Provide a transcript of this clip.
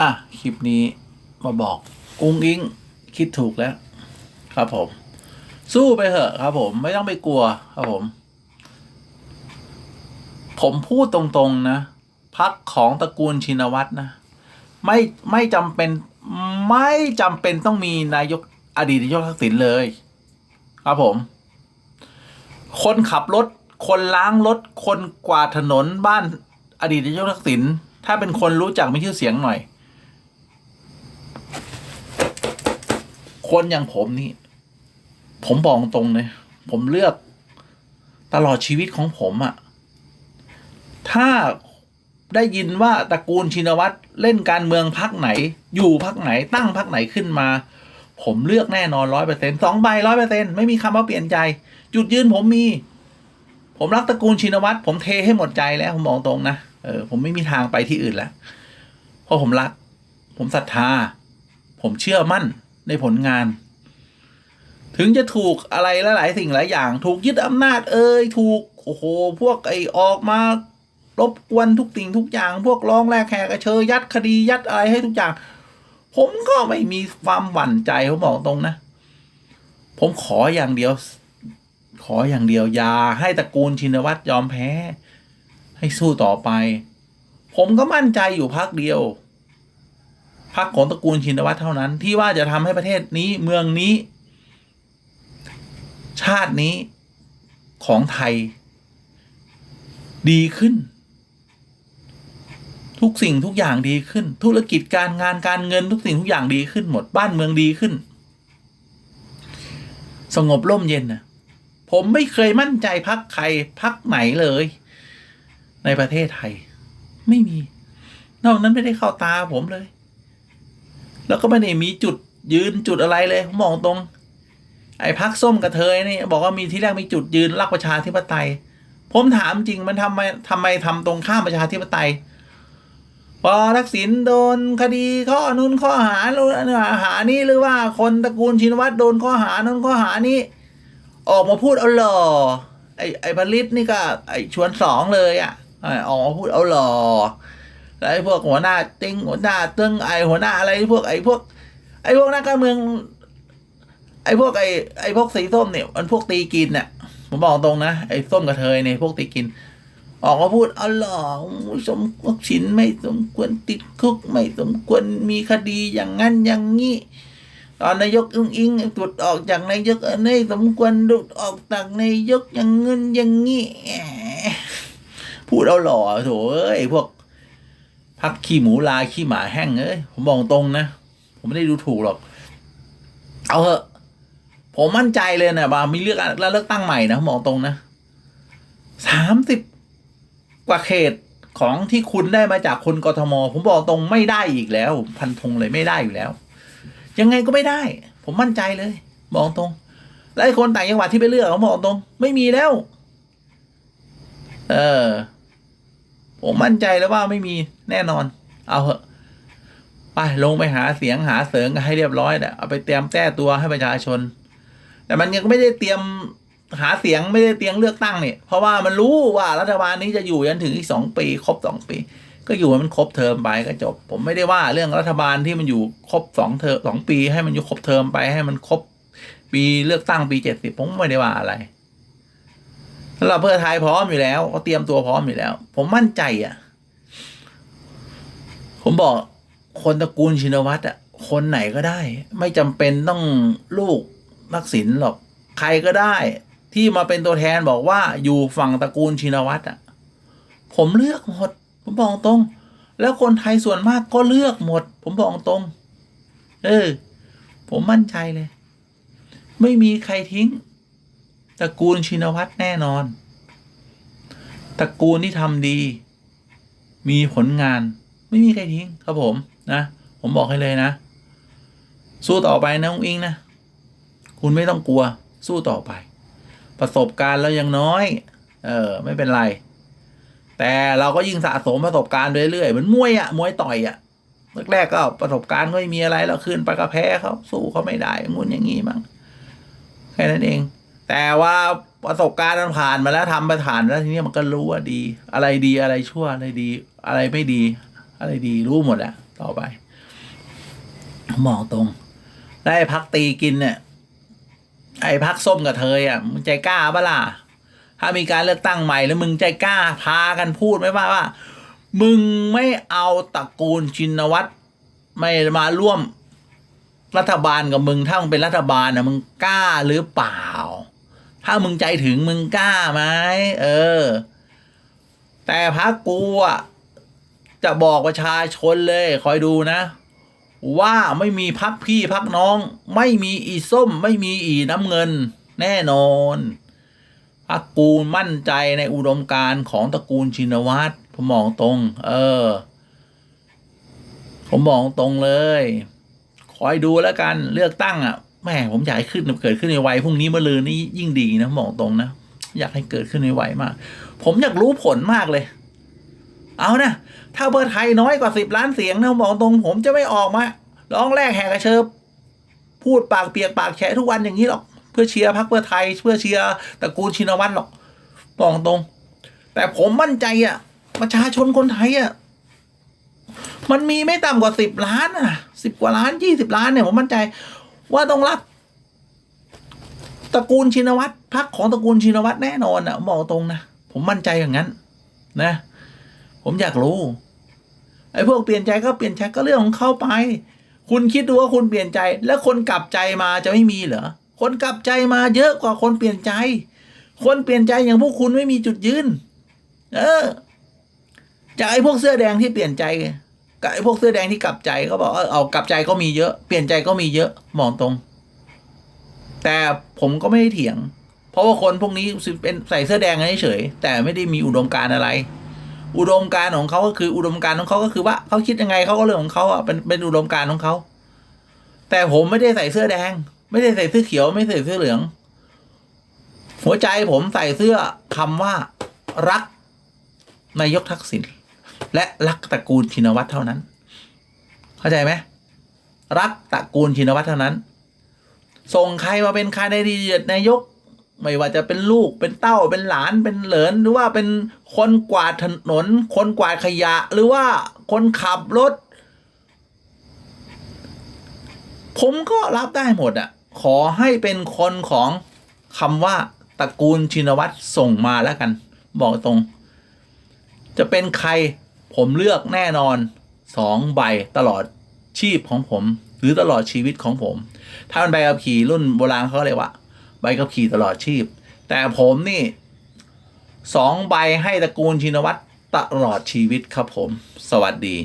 อะ คลิปนี้มาบอกอุ้งอิงคิดถูกแล้ว ครับผม สู้ไปเถอะครับผม ไม่ต้องไปกลัว ครับผม ผมพูดตรงๆนะพักของตระกูลชินวัตรนะ ไม่ไม่จำเป็นไม่จำเป็นต้องมีนายกอดีตนายกทักษิณเลย ครับผม คนขับรถ คนล้างรถ คนกวาดถนนบ้านอดีตนายกทักษิณถ้าเป็นคนรู้จักมีชื่อเสียงหน่อย คนอย่างผมนี่ ผมบอกตรงเลย ผมเลือกตลอดชีวิตของผมอะถ้าได้ยินว่าตระกูลชินวัตรเล่นการเมืองพักไหน อยู่พักไหนตั้งพักไหนขึ้นมา ผมเลือกแน่นอนร้อยเปอร์เซ็นสองใบร้อยเปอร์เซ็นไม่มีคำว่าเปลี่ยนใจ จุดยืนผมมี ผมรักตระกูลชินวัตรผมเทให้หมดใจแล้ว ผมบอกตรงนะเออผมไม่มีทางไปที่อื่นแล้วเพราะผมรัก ผมศรัทธา ผมเชื่อมั่น ในผลงาน ถึงจะถูกอะไรหลาย ๆ สิ่งหลายอย่าง ถูกยึดอำนาจเอ่ยถูกโอ้โหพวกไอ้ออกมารบกวนทุกสิ่งทุกอย่าง พวกร้องแรกแขกกระเชยยัดคดียัดอะไรให้ทุกอย่าง ผมก็ไม่มีความหวั่นใจผมบอกตรงนะ ผมขออย่างเดียว ขออย่างเดียวอย่าให้ตระกูลชินวัตรยอมแพ้ ให้สู้ต่อไป ผมก็มั่นใจอยู่พักเดียว พักของตระกูลชินวัตรเท่านั้น ที่ว่าจะทำให้ประเทศนี้เมืองนี้ ชาตินี้ของไทย ดีขึ้น ทุกสิ่งทุกอย่างดีขึ้น ธุรกิจการงานการเงินทุกสิ่งทุกอย่างดีขึ้นหมดบ้านเมืองดีขึ้น สงบร่มเย็นนะผมไม่เคยมั่นใจพักใครพักไหนเลย ในประเทศไทย ไม่มี นอกนั้นไม่ได้เข้าตาผมเลย แล้วก็ไม่ได้มีจุดยืนจุดอะไรเลยผมมองตรง ไอ้พักส้มกระเทยนี่บอกว่ามีที่แรกมีจุดยืนรักประชาธิปไตย ผมถามจริงมันทำไมทำไมทำตรงข้ามประชาธิปไตยพอทักษิณโดนคดีข้อนู้นข้อหานู้นหานี้หรือว่าคนตระกูลชินวัตรโดนข้อหานู้นข้อหานี้ ออกมาพูดเอาหล่อไอ้ไอ้ผลิตนี่ก็ไอ้ชวนสองเลยอะออกมาพูดเอาหล่อ ไอ้พวกหัวหน้าติ้งหัวหน้าตึงไอ้หัวหน้าอะไรพวกไอ้พวก ไอ้พวกนักการเมือง ไอ้พวกไอ้ไอ้พวกสีส้มเนี่ยมันพวกตีกินเนี่ยผมบอกตรงนะไอ้ส้มกระเทยเนี่ยพวกตีกิน ออกมาพูดอ๋อหรอสมฉินไม่สมควรติดคุกไม่สมควรมีคดีอย่างนั้นอย่างนี้ตอนนายกอึ้งอิงหลุดออกจากนายกนี่สมควรหลุดออกจากนายกอย่างเงินอย่างนี้พูดเอาหล่อโถเอ้ยพวก พักขี้หมูลายขี้หมาแห้งเอ้ยผมบอกตรงนะ ผมไม่ได้ดูถูกหรอก เอาเถอะ ผมมั่นใจเลยนะว่ามีเลือกแล้วเลือกตั้งใหม่นะผมบอกตรงนะสามสิบกว่าเขตของที่คุณได้มาจากคนกทม ผมบอกตรงไม่ได้อีกแล้ว พันธงเลยไม่ได้อยู่แล้ว ยังไงก็ไม่ได้ ผมมั่นใจเลยบอกตรง และคนต่างจังหวัดที่ไปเลือกผมบอกตรง ไม่มีแล้ว เออ ผมมั่นใจแล้วว่าไม่มีแน่นอน เอาเหอะไปลงไปหาเสียงหาเสียงกันให้เรียบร้อยแหละเอาไปเตรียมแก้ตัวให้ประชาชน แต่มันยังไม่ได้เตรียมหาเสียงไม่ได้เตรียมเลือกตั้งเนี่ยเพราะว่ามันรู้ว่ารัฐบาลนี้จะอยู่ยันถึงอีกสองปี ครบสองปี ก็อยู่ให้มันครบเทอมไปก็จบ ผมไม่ได้ว่าเรื่องรัฐบาลที่มันอยู่ครบสองเทอมสองปี ให้มันอยู่ครบเทอมไปให้มันครบปีเลือกตั้งปีเจ็ดสิบผมไม่ได้ว่าอะไร สำหรับเพื่อไทยพร้อมอยู่แล้วก็เตรียมตัวพร้อมอยู่แล้ว ผมมั่นใจอะ ผมบอกคนตระกูลชินวัตรอะ คนไหนก็ได้ ไม่จำเป็นต้องลูกนักศิลหรอก ใครก็ได้ ที่มาเป็นตัวแทนบอกว่าอยู่ฝั่งตระกูลชินวัตรอะ ผมเลือกหมด ผมบอกตรง แล้วคนไทยส่วนมากก็เลือกหมด ผมบอกตรง เออ ผมมั่นใจเลย ไม่มีใครทิ้ง ตระกูลชินวัตรแน่นอน ตระกูลที่ทำดี มีผลงาน ไม่มีใครทิ้งครับผมนะ ผมบอกให้เลยนะ สู้ต่อไปนะอุ้งอิงนะ คุณไม่ต้องกลัว สู้ต่อไป ประสบการณ์แล้วยังน้อย เออ ไม่เป็นไร แต่เราก็ยิ่งสะสมประสบการณ์เรื่อยๆเหมือนมวยอะมวยต่อยอะแรกๆก็ประสบการณ์ก็ไม่มีอะไรแล้วขึ้นไปก็แพ้เขาสู้เขาไม่ได้งุนอย่างงี้มั้งแค่นั้นเอง แต่ว่าประสบการณ์มันผ่านมาแล้วทำไปผ่านแล้วทีนี้มันก็รู้ว่าดี อะไรดีอะไรชั่วอะไรดี อะไรไม่ดี อะไรดีรู้หมดแหละต่อไปมองตรงไอ้พักตีกินเนี่ยไอ้พักส้มกับเธออะมึงใจกล้าปะล่ะถ้ามีการเลือกตั้งใหม่แล้วมึงใจกล้าพากันพูดไหมว่าว่า มึงไม่เอาตระกูลชินวัตรไม่มาร่วมรัฐบาลกับมึงถ้ามึงเป็นรัฐบาลนะมึงกล้าหรือเปล่า ถ้ามึงใจถึงมึงกล้าไหมเออ แต่พักกูอะจะบอกประชาชนเลย คอยดูนะ ว่าไม่มีพักพี่พักน้อง ไม่มีอีส้ม ไม่มีอีน้ำเงิน แน่นอนพักกูมั่นใจในอุดมการของตระกูลชินวัตรผมมองตรง เออ ผมมองตรงเลย คอยดูแล้วกันเลือกตั้งอะ แม่ผมอยากให้ขึ้นเกิดขึ้นในวัยพรุ่งนี้มะรืนนี้ยิ่งดีนะมองตรงนะอยากให้เกิดขึ้นในวัยมาก ผมอยากรู้ผลมากเลย เอานะถ้าเบอร์ไทยน้อยกว่าสิบล้านเสียงนะมบอกตรง ผมจะไม่ออกมาร้องแรกแหกกระเชิบพูดปากเปียกปากแฉะทุกวันอย่างนี้หรอก เพื่อเชียร์พรรคเพื่อไทย เพื่อเชียร์ตระกูลชินวัตรหรอกบอกตรง แต่ผมมั่นใจอะ ประชาชนคนไทยอะมันมีไม่ต่ำกว่าสิบล้านอะสิบกว่าล้านยี่สิบล้านเนี่ยผมมั่นใจ ว่าต้องรับตระกูลชินวัตรพรรคของตระกูลชินวัตรแน่นอนอะบอกตรงนะผมมั่นใจอย่างนั้น นะ ผมอยากรู้ไอ้พวกเปลี่ยนใจก็เปลี่ยนใจก็เรื่องของเขาไป คุณคิดดูว่าคุณเปลี่ยนใจ แล้วคนกลับใจมาจะไม่มีเหรอคนกลับใจมาเยอะกว่าคนเปลี่ยนใจ คนเปลี่ยนใจอย่างพวกคุณไม่มีจุดยืน เออจากไอ้พวกเสื้อแดงที่เปลี่ยนใจ ไอ้พวกเสื้อแดงที่กลับใจก็บอกเออเอากลับใจก็มีเยอะ เปลี่ยนใจก็มีเยอะมองตรง แต่ผมก็ไม่ได้เถียง เพราะว่าคนพวกนี้เป็นใส่เสื้อแดงกันเฉยแต่ไม่ได้มีอุดมการณ์อะไร อุดมการณ์ของเขาก็คืออุดมการณ์ของเขาก็คือว่าเขาคิดยังไงเขาก็เรื่องของเขาอะเป็นเป็นอุดมการณ์ของเขาแต่ผมไม่ได้ใส่เสื้อแดง ไม่ได้ใส่เสื้อเขียวไม่ใส่เสื้อเหลือง หัวใจผมใส่เสื้อคำว่ารักนายกทักษิณ และรักตระกูลชินวัตรเท่านั้น เข้าใจไหมรักตระกูลชินวัตรเท่านั้น ส่งใครมาเป็นคาดิเดตนายก ไม่ว่าจะเป็นลูกเป็นเต้าเป็นหลานเป็นเหลินหรือว่าเป็นคนกวาดถนน คนกวาดขยะ หรือว่าคนขับรถ ผมก็รับได้หมดอะ ขอให้เป็นคนของคำว่าตระกูลชินวัตรส่งมาแล้วกัน บอกตรง จะเป็นใคร ผมเลือกแน่นอนสองใบตลอดชีพของผม หรือตลอดชีวิตของผม ถ้าเป็นใบขับขี่รุ่นโบราณเขาเรียกว่า ใบขับขี่ตลอดชีพ แต่ผมนี่สองใบให้ตระกูลชินวัตรตลอดชีวิตครับผม สวัสดี